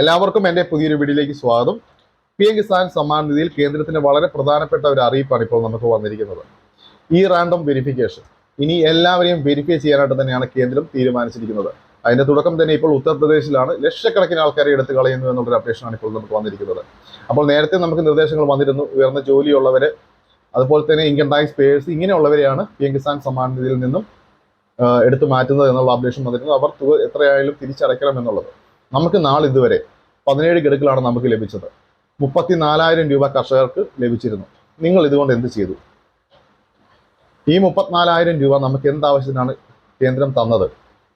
എല്ലാവർക്കും എന്റെ പുതിയൊരു വീഡിയോയിലേക്ക് സ്വാഗതം. പി എം കിസാൻ സമ്മാൻ നിധിയിൽ കേന്ദ്രത്തിന്റെ വളരെ പ്രധാനപ്പെട്ട ഒരു അറിയിപ്പാണ് ഇപ്പോൾ നമുക്ക് വന്നിരിക്കുന്നത്. ഈ റാൻഡം വെരിഫിക്കേഷൻ. ഇനി എല്ലാവരെയും വെരിഫൈ ചെയ്യാനായിട്ട് തന്നെയാണ് കേന്ദ്രം തീരുമാനിച്ചിരിക്കുന്നത്. അതിന്റെ തുടക്കം തന്നെ ഇപ്പോൾ ഉത്തർപ്രദേശിലാണ് ലക്ഷക്കണക്കിന് ആൾക്കാരെ എടുത്തു കളയുന്നു എന്നുള്ളൊരു അപ്ഡേഷനാണ് ഇപ്പോൾ നമുക്ക് വന്നിരിക്കുന്നത്. അപ്പോൾ നേരത്തെ നമുക്ക് നിർദ്ദേശങ്ങൾ വന്നിരുന്നു ഉയർന്ന ജോലിയുള്ളവരെ അതുപോലെ തന്നെ ഇൻകം ടാക്സ് പേഴ്സ് ഇങ്ങനെയുള്ളവരെയാണ് പി എം കിസാൻ സമ്മാൻ നിധിയിൽ നിന്നും എടുത്തു മാറ്റുന്നത് എന്നുള്ള അപ്ഡേഷൻ വന്നിരുന്നു. അവർ തുക എത്രയായാലും തിരിച്ചടയ്ക്കണം എന്നുള്ളത്. നമുക്ക് നാളെ ഇതുവരെ പതിനേഴ് ഗഡുക്കളാണ് നമുക്ക് ലഭിച്ചത്. മുപ്പത്തിനാലായിരം രൂപ കർഷകർക്ക് ലഭിച്ചിരുന്നു. നിങ്ങൾ ഇതുകൊണ്ട് എന്ത് ചെയ്തു? ഈ മുപ്പത്തിനാലായിരം രൂപ നമുക്ക് എന്താവശ്യത്തിനാണ് കേന്ദ്രം തന്നത്?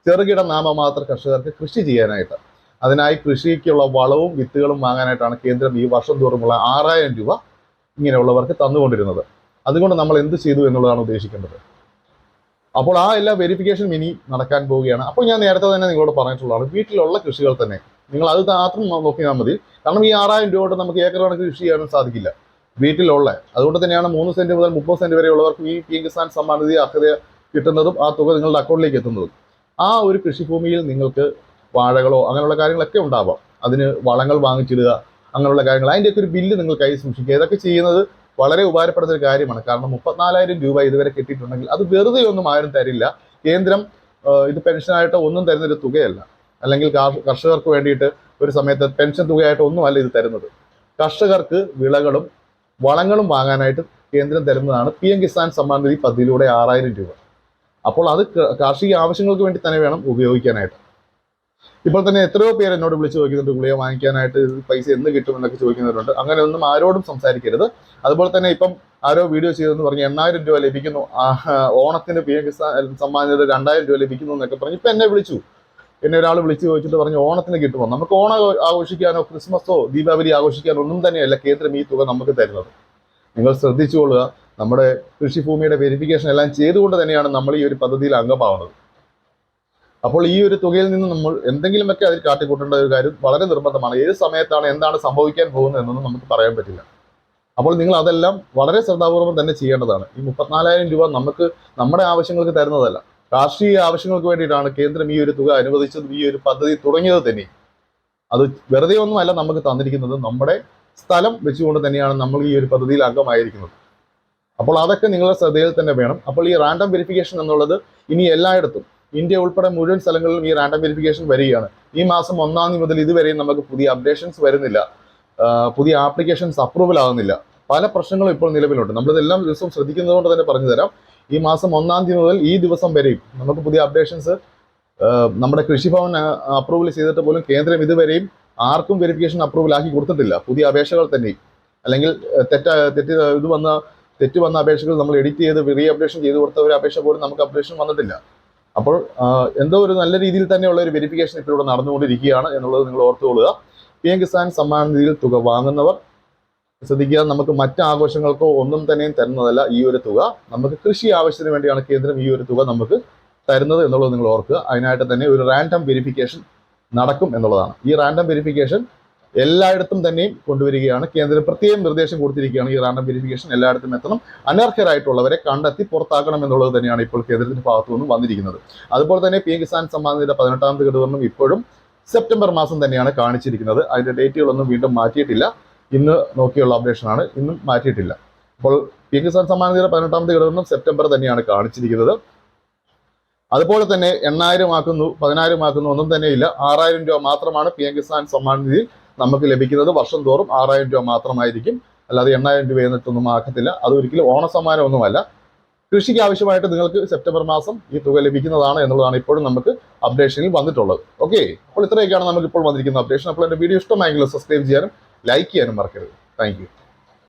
ചെറുകിട നാമമാത്ര കർഷകർക്ക് കൃഷി ചെയ്യാനായിട്ട്. അതിനായി കൃഷിക്കുള്ള വളവും വിത്തുകളും വാങ്ങാനായിട്ടാണ് കേന്ദ്രം ഈ വർഷം തോറുമുള്ള ആറായിരം രൂപ ഇങ്ങനെയുള്ളവർക്ക് തന്നുകൊണ്ടിരുന്നത്. അതുകൊണ്ട് നമ്മൾ എന്ത് ചെയ്തു എന്നുള്ളതാണ് ഉദ്ദേശിക്കേണ്ടത്. അപ്പോൾ ആ എല്ലാ വെരിഫിക്കേഷൻ ഇനി നടക്കാൻ പോവുകയാണ്. അപ്പോൾ ഞാൻ നേരത്തെ തന്നെ നിങ്ങളോട് പറഞ്ഞിട്ടുള്ളതാണ് വീട്ടിലുള്ള കൃഷികൾ തന്നെ. നിങ്ങൾ അത് മാത്രം നോക്കിയാൽ മതി. കാരണം ഈ ആറായിരം രൂപ കൊണ്ട് നമുക്ക് ഏക്കർ കണക്ക് കൃഷി ചെയ്യാനും സാധിക്കില്ല. വീട്ടിലുള്ള അതുകൊണ്ട് തന്നെയാണ് മൂന്ന് സെന്റ് മുതൽ മുപ്പത് സെന്റ് വരെയുള്ളവർക്ക് ഈ പി കിസാൻ സമ്മാൻ നിധി അർഹത കിട്ടുന്നതും ആ തുക നിങ്ങളുടെ അക്കൗണ്ടിലേക്ക് എത്തുന്നതും. ആ ഒരു കൃഷിഭൂമിയിൽ നിങ്ങൾക്ക് വാഴകളോ അങ്ങനെയുള്ള കാര്യങ്ങളൊക്കെ ഉണ്ടാവാം. അതിന് വളങ്ങൾ വാങ്ങിച്ചിടുക അങ്ങനെയുള്ള കാര്യങ്ങൾ. അതിന്റെയൊക്കെ ഒരു ബില്ല് നിങ്ങൾ കൈ സൂക്ഷിക്കുക. ഇതൊക്കെ ചെയ്യുന്നത് വളരെ ഉപകാരപ്പെടുന്ന ഒരു കാര്യമാണ്. കാരണം മുപ്പത്തിനാലായിരം രൂപ ഇതുവരെ കിട്ടിയിട്ടുണ്ടെങ്കിൽ അത് വെറുതെ ഒന്നും ആരും തരില്ല. കേന്ദ്രം ഇത് പെൻഷനായിട്ട് ഒന്നും തരുന്നൊരു തുകയല്ല. അല്ലെങ്കിൽ കർഷകർക്ക് വേണ്ടിയിട്ട് ഒരു സമയത്ത് പെൻഷൻ തുകയായിട്ട് ഒന്നുമല്ല ഇത് തരുന്നത്. കർഷകർക്ക് വിളകളും വളങ്ങളും വാങ്ങാനായിട്ട് കേന്ദ്രം തരുന്നതാണ് പി എം കിസാൻ സമ്മാൻ നിധി പദ്ധതിയിലൂടെ ആറായിരം രൂപ. അപ്പോൾ അത് കാർഷിക ആവശ്യങ്ങൾക്ക് വേണ്ടി തന്നെ വേണം ഉപയോഗിക്കാനായിട്ട്. ഇപ്പോൾ തന്നെ എത്രയോ പേര് എന്നോട് വിളിച്ച് ചോദിക്കുന്നുണ്ട് ഗുളിക വാങ്ങിക്കാനായിട്ട് പൈസ എന്ന് കിട്ടും എന്നൊക്കെ ചോദിക്കുന്നവരുണ്ട്. അങ്ങനെ ഒന്നും ആരോടും സംസാരിക്കരുത്. അതുപോലെ തന്നെ ഇപ്പം ആരോ വീഡിയോ ചെയ്തെന്ന് പറഞ്ഞ് എണ്ണായിരം രൂപ ലഭിക്കുന്നു. ഓണത്തിന് പി എം കിസാൻ സമ്മാനത്തിൽ രണ്ടായിരം രൂപ ലഭിക്കുന്നു എന്നൊക്കെ പറഞ്ഞ് ഇപ്പം എന്നെ വിളിച്ചു. എന്നെ ഒരാൾ വിളിച്ച് ചോദിച്ചിട്ട് പറഞ്ഞു ഓണത്തിന് കിട്ടുമോ? നമുക്ക് ഓണം ആഘോഷിക്കാനോ ക്രിസ്മസോ ദീപാവലി ആഘോഷിക്കാനോ ഒന്നും തന്നെയല്ല കേന്ദ്രം ഈ തുക നമുക്ക് തരുന്നത്. നിങ്ങൾ ശ്രദ്ധിച്ചുകൊള്ളുക. നമ്മുടെ കൃഷിഭൂമിയുടെ വെരിഫിക്കേഷൻ എല്ലാം ചെയ്തുകൊണ്ട് തന്നെയാണ് നമ്മൾ ഈ ഒരു പദ്ധതിയിൽ അംഗമാവുന്നത്. അപ്പോൾ ഈ ഒരു തുകയിൽ നിന്ന് നമ്മൾ എന്തെങ്കിലുമൊക്കെ അതിൽ കാട്ടിക്കൂട്ടേണ്ട ഒരു കാര്യം വളരെ നിർബന്ധമാണ്. ഏത് സമയത്താണ് എന്താണ് സംഭവിക്കാൻ പോകുന്നത് എന്നൊന്നും നമുക്ക് പറയാൻ പറ്റില്ല. അപ്പോൾ നിങ്ങൾ അതെല്ലാം വളരെ ശ്രദ്ധാപൂർവം തന്നെ ചെയ്യേണ്ടതാണ്. ഈ മുപ്പത്തിനാലായിരം രൂപ നമുക്ക് നമ്മുടെ ആവശ്യങ്ങൾക്ക് തരുന്നതല്ല. കാർഷിക ആവശ്യങ്ങൾക്ക് വേണ്ടിയിട്ടാണ് കേന്ദ്രം ഈ ഒരു തുക അനുവദിച്ചതും ഈ ഒരു പദ്ധതി തുടങ്ങിയത് തന്നെ. അത് വെറുതെ ഒന്നുമല്ല നമുക്ക് തന്നിരിക്കുന്നത്. നമ്മുടെ സ്ഥലം വെച്ചുകൊണ്ട് തന്നെയാണ് നമ്മൾ ഈ ഒരു പദ്ധതിയിൽ അംഗമായിരിക്കുന്നത്. അപ്പോൾ അതൊക്കെ നിങ്ങളുടെ ശ്രദ്ധയിൽ തന്നെ വേണം. അപ്പോൾ ഈ റാൻഡം വെരിഫിക്കേഷൻ എന്നുള്ളത് ഇനി എല്ലായിടത്തും ഇന്ത്യ ഉൾപ്പെടെ മുഴുവൻ സ്ഥലങ്ങളിലും ഈ റാൻഡം വെരിഫിക്കേഷൻ വരികയാണ്. ഈ മാസം ഒന്നാം തീയതി മുതൽ ഇതുവരെയും നമുക്ക് പുതിയ അപ്ഡേഷൻസ് വരുന്നില്ല. പുതിയ ആപ്ലിക്കേഷൻസ് അപ്രൂവൽ ആകുന്നില്ല പല പ്രശ്നങ്ങളും ഇപ്പോൾ നിലവിലുണ്ട്. നമ്മളിതെല്ലാം ദിവസവും ശ്രദ്ധിക്കുന്നത് കൊണ്ട് തന്നെ പറഞ്ഞു തരാം. ഈ മാസം ഒന്നാം തീയതി മുതൽ ഈ ദിവസം വരെയും നമുക്ക് പുതിയ അപ്ഡേഷൻസ് നമ്മുടെ കൃഷിഭവൻ അപ്രൂവൽ ചെയ്തിട്ട് പോലും കേന്ദ്രം ഇതുവരെയും ആർക്കും വെരിഫിക്കേഷൻ അപ്രൂവൽ ആക്കി കൊടുത്തിട്ടില്ല. പുതിയ അപേക്ഷകൾ തന്നെയും. അല്ലെങ്കിൽ തെറ്റ തെറ്റ് ഇത് വന്ന തെറ്റ് വന്ന അപേക്ഷകൾ നമ്മൾ എഡിറ്റ് ചെയ്ത് റീ അപ്ഡേഷൻ ചെയ്ത് കൊടുത്ത ഒരു അപേക്ഷ പോലും നമുക്ക് അപ്ഡേഷൻ വന്നിട്ടില്ല. അപ്പോൾ എന്തോ ഒരു നല്ല രീതിയിൽ തന്നെയുള്ള ഒരു വെരിഫിക്കേഷൻ ഇവിടെ നടന്നുകൊണ്ടിരിക്കുകയാണ് എന്നുള്ളത് നിങ്ങൾ ഓർത്തുകൊള്ളുക. പി എം കിസാൻ സമ്മാന നിധിയിൽ തുക വാങ്ങുന്നവർ ശ്രദ്ധിക്കുക നമുക്ക് മറ്റ് ആഘോഷങ്ങൾക്കോ ഒന്നും തന്നെയും തരുന്നതല്ല ഈ ഒരു തുക. നമുക്ക് കൃഷി ആവശ്യത്തിന് വേണ്ടിയാണ് കേന്ദ്രം ഈ ഒരു തുക നമുക്ക് തരുന്നത് എന്നുള്ളത് നിങ്ങൾ ഓർക്കുക. അതിനായിട്ട് തന്നെ ഒരു റാൻഡം വെരിഫിക്കേഷൻ നടക്കും എന്നുള്ളതാണ്. ഈ റാൻഡം വെരിഫിക്കേഷൻ എല്ലായിടത്തും തന്നെയും കൊണ്ടുവരികയാണ്. കേന്ദ്രം പ്രത്യേകം നിർദ്ദേശം കൊടുത്തിരിക്കുകയാണ് ഈ റാൻഡം വെരിഫിക്കേഷൻ എല്ലായിടത്തും എത്തണം. അനർഹരായിട്ടുള്ളവരെ കണ്ടെത്തി പുറത്താക്കണം എന്നുള്ളത് തന്നെയാണ് ഇപ്പോൾ കേന്ദ്രത്തിന്റെ ഭാഗത്തു നിന്നും വന്നിരിക്കുന്നത്. അതുപോലെ തന്നെ പി എം കിസാൻ സമ്മാനത്തിന്റെ പതിനെട്ടാമത് ഘടകം ഇപ്പോഴും സെപ്റ്റംബർ മാസം തന്നെയാണ് കാണിച്ചിരിക്കുന്നത്. അതിന്റെ ഡേറ്റുകളൊന്നും വീണ്ടും മാറ്റിയിട്ടില്ല. ഇന്ന് നോക്കിയുള്ള അപ്ഡേഷൻ ആണ് ഇന്നും മാറ്റിയിട്ടില്ല. അപ്പോൾ പി എം കിസാൻ സമ്മാനത്തിന്റെ പതിനെട്ടാമത് ഘടകം സെപ്റ്റംബർ തന്നെയാണ് കാണിച്ചിരിക്കുന്നത്. അതുപോലെ തന്നെ എണ്ണായിരം ആക്കുന്നു പതിനായിരം ആക്കുന്നു ഒന്നും തന്നെയില്ല. ആറായിരം രൂപ മാത്രമാണ് പി എം കിസാൻ സമ്മാൻ നമുക്ക് ലഭിക്കുന്നത് വർഷം തോറും ആറായിരം രൂപ മാത്രമായിരിക്കും. അല്ലാതെ എണ്ണായിരം രൂപ എന്നിട്ടൊന്നും ആക്കത്തില്ല. അത് ഒരിക്കലും ഓണസമ്മാനം ഒന്നുമല്ല. കൃഷിക്ക് ആവശ്യമായിട്ട് നിങ്ങൾക്ക് സെപ്റ്റംബർ മാസം ഈ തുക ലഭിക്കുന്നതാണ് എന്നുള്ളതാണ് ഇപ്പോഴും നമുക്ക് അപ്ഡേഷനിൽ വന്നിട്ടുള്ളത്. ഓക്കെ? അപ്പോൾ ഇത്രയൊക്കെയാണ് നമുക്ക് ഇപ്പോൾ വന്നിരിക്കുന്ന അപ്ഡേഷൻ. അപ്പോൾ എന്റെ വീഡിയോ ഇഷ്ടമായെങ്കിൽ സബ്സ്ക്രൈബ് ചെയ്യാനും ലൈക്ക് ചെയ്യാനും മറക്കരുത്. താങ്ക്